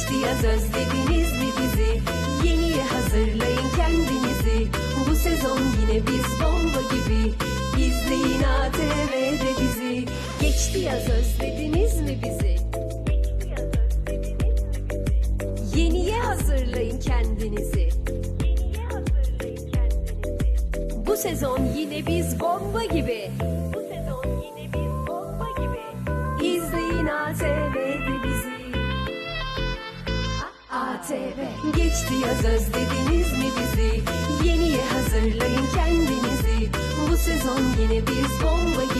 Geçti yaz özlediniz mi bizi? Yeniye hazırlayın kendinizi. Bu sezon yine biz bomba gibi. İzleyin ATV'de bizi. Geçti yaz özlediniz mi bizi? Yeniye hazırlayın kendinizi. Bu sezon yine biz bomba gibi. ATV Geçti yaz özlediniz mi bizi? Yeniye hazırlayın kendinizi. Bu sezon yine biz bomba gibi